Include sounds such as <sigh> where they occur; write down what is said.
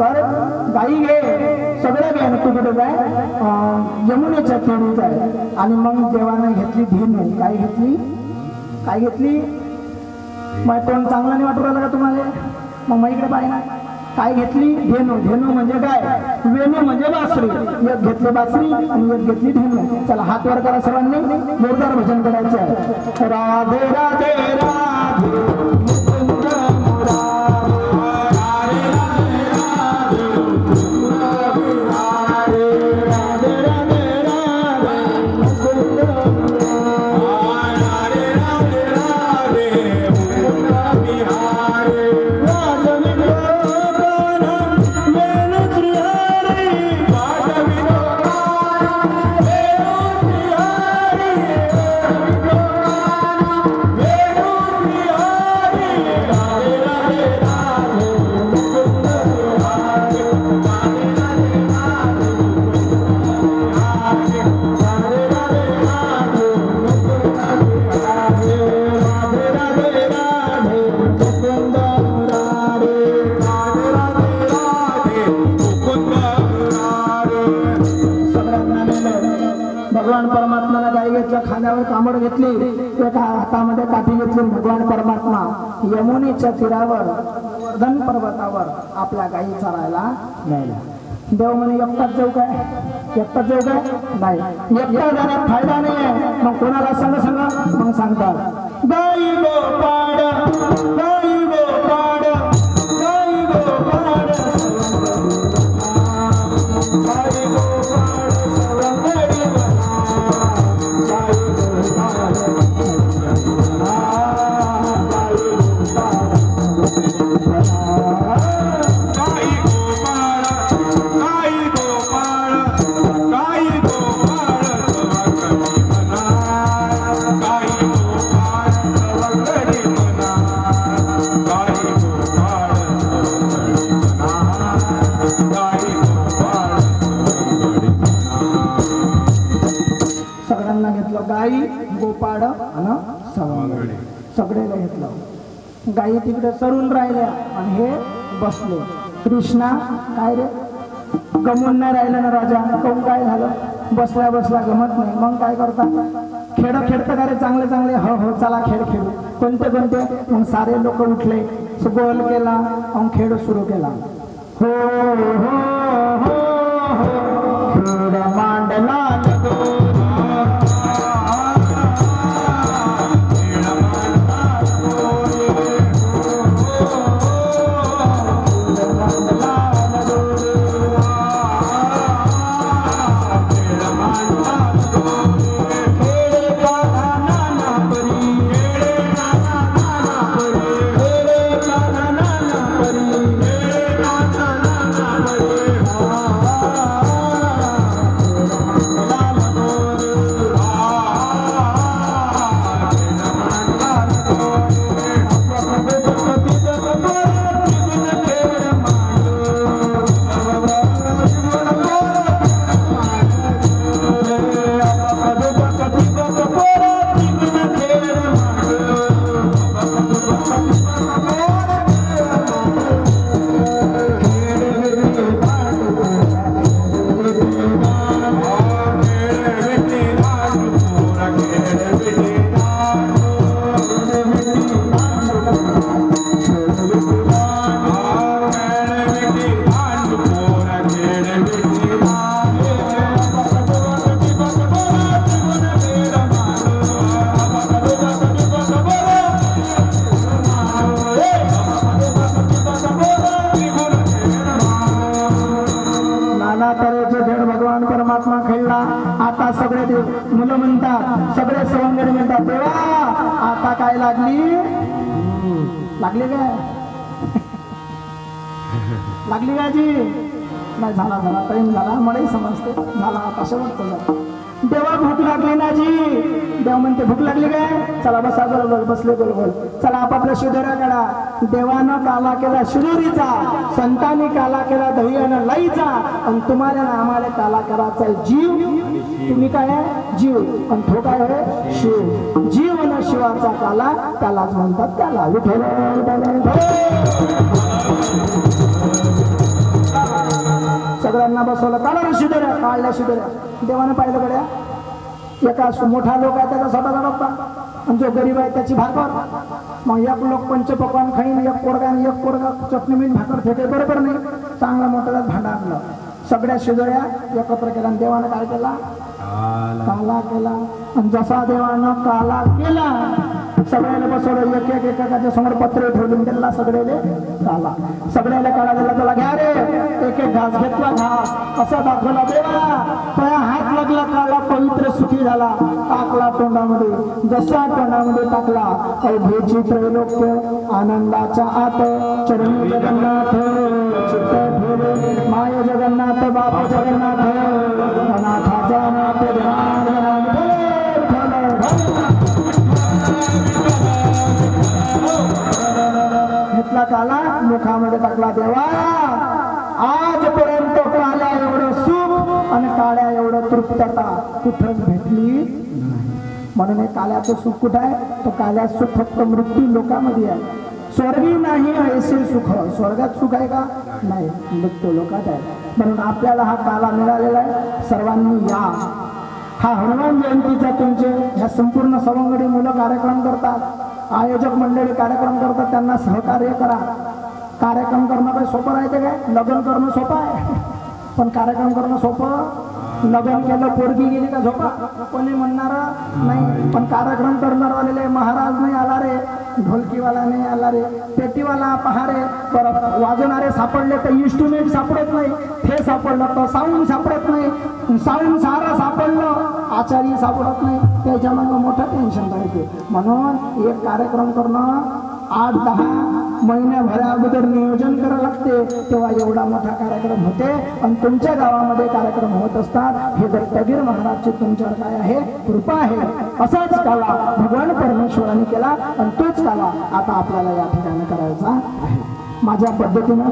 काय कर गाई घे. सगळं घे. आणि तू कुठे यमुनेच्या खेळीच आहे आणि मग देवानं घेतली धेनू काय घेतली? काय घेतली? मग कोण चांगला नाही वाटू राहिला का तुम्हाला? मग मग इकडे पाहिजे काय घेतली? धेनू धेनू म्हणजे काय? वेणू म्हणजे बासरी. एक घेतली बासरी आणि एक घेतली धेनू चला हात वर करा सर्वांनी. जोरदार भजन करायचं आहे. राधे राधे राधे. परमात्मानं खांद्यावर कामड घेतली एका हातामध्ये काठी घेतली भगवान परमात्मा यमुनेच्या तीरावर वर्धन पर्वतावर आपल्या गाई चरायला न्यायला देव म्हणे एकटाच जाऊ काय? एकटाच जाऊ काय? नाही. एकटा जाण्यात फायदा नाही आहे. मग कोणाला सांगा सांगा? मग सांगतात गाई गाई गोपाड आणि सवंगडी. सगळ्याला घेतलं गाई तिकडे चरून राहिल्या आणि हे बसले. कृष्णा काय रे? गमून नाही राहिलं ना राजा. कौन काय झालं? बसल्या बसल्या गमत नाही. मग काय करता? खेळ खेळतं का रे? चांगले चांगले? हो हो चला खेळ खेळू कोणते कोणते? मग सारे लोक उठले. गोल केला मग खेळ सुरू केला. हो हो हो. परमात्मा खेळला. आता सगळे देव मुलं म्हणतात सगळे सवंगडी म्हणतात देवा आता काय लागली? लागली काय? <laughs> लागली का जी नाही झाला झाला टाइम झाला मलाही समजते. झाला आता शेवटचा झाला. देवा भूक लागली ना जी देव म्हणते भूक लागली काय? चला बसा बरोबर बसले बरोबर. चला आपापल्या शिदोऱ्या काढा. देवानं काला केला शिदोरीचा संतांनी काला केला दहियानं लाईचा. आणि तुम्हाला ना आम्हाला त्याला करायचा आहे जीव. तुम्ही काय आहे? जीव. आणि तो काय आहे? शिव. जीव न शिवाचा काला त्यालाच म्हणतात त्याला. सगळ्यांना बसवलं. काढा रे शिदोऱ्या. काढल्या शिदोऱ्या. देवाने पाहिलं गड्या. एका मोठा लोक आहे त्याचा स्वतःचा डब्बा आणि जो गरीब आहे त्याची भाकर मग एक लोक पंचपकवान खाईन एक कोडगा आणि एक कोडगा चटणी मीठ भाकर फेटे बरोबर नाही. चांगला मोठा भांडा आणलं सगळ्या शिदोऱ्या एकत्र केला आणि देवाने काय केला. काला केला. आणि जसा देवानं काला केला सगळ्याला बसवलं. एक एक एकाच्या समोर पत्र ठेवून दिला म्हणजे सगळ्याले काला. सगळ्याला काळा दिला त्याला घ्या रे. एक एक घास घेतला घास असा दाखवला देवा? तया हात लागला काला पवित्र सुखी झाला. टाकला तोंडामध्ये. जसा तोंडामध्ये टाकला. अवघेची त्रैलोक्य आनंदाच्या आत. चरणी जगन्नाथ. चित्त ठेवे माय जगन्नाथ बाप जगन्नाथ. अनाथाचा नाथ त्याला मुखामध्ये टाकला देवा. आजपर्यंत काळ्या एवढं सुख आणि काळ्या एवढं तृप्तता कुठंच भेटली म्हणून हे काल्याचं सुख कुठं आहे? तो काल्या सुख फक्त मृत्यू लोकांमध्ये आहे. स्वर्गी नाही ऐसे सुख. स्वर्गात सुख आहे का? नाही. मृत्यू लोकात आहे. म्हणून आपल्याला हा काला मिळालेला आहे. सर्वांनी या. हा हनुमान जयंतीचा तुमचे ह्या संपूर्ण सवंगडी मुलं कार्यक्रम करतात. आयोजक मंडळी कार्यक्रम करतात त्यांना सहकार्य करा. कार्यक्रम करणं काही सोपं राहते काय? लग्न करणं सोपं आहे. पण कार्यक्रम करणं सोपं? लग्न केलं पोरगी गेली का झोपा? कोणी म्हणणार? नाही. पण कार्यक्रम करणारवालेले महाराज नाही आला रे. ढोलकीवाला नाही आला रे. पेटीवाला पहा रे. परत वाजवणारे सापडले तर इन्स्ट्रुमेंट सापडत नाही. हे सापडलं तर साऊंड सापडत नाही. साऊंड सार आचार्य सापडत नाही त्याच्या मोठं टेन्शन राहते. म्हणून एक कार्यक्रम करणं आठ दहा महिन्याभरा अगोदर नियोजन करावं लागते तेव्हा एवढा मोठा कार्यक्रम होते. आणि तुमच्या गावामध्ये कार्यक्रम होत असतात. हे दत्तगीर महाराजची तुमच्यावर काय आहे? कृपा आहे. असाच काला भगवान परमेश्वराने केला आणि तोच काला आता आपल्याला या ठिकाणी करायचा आहे. माझ्या पद्धतीनं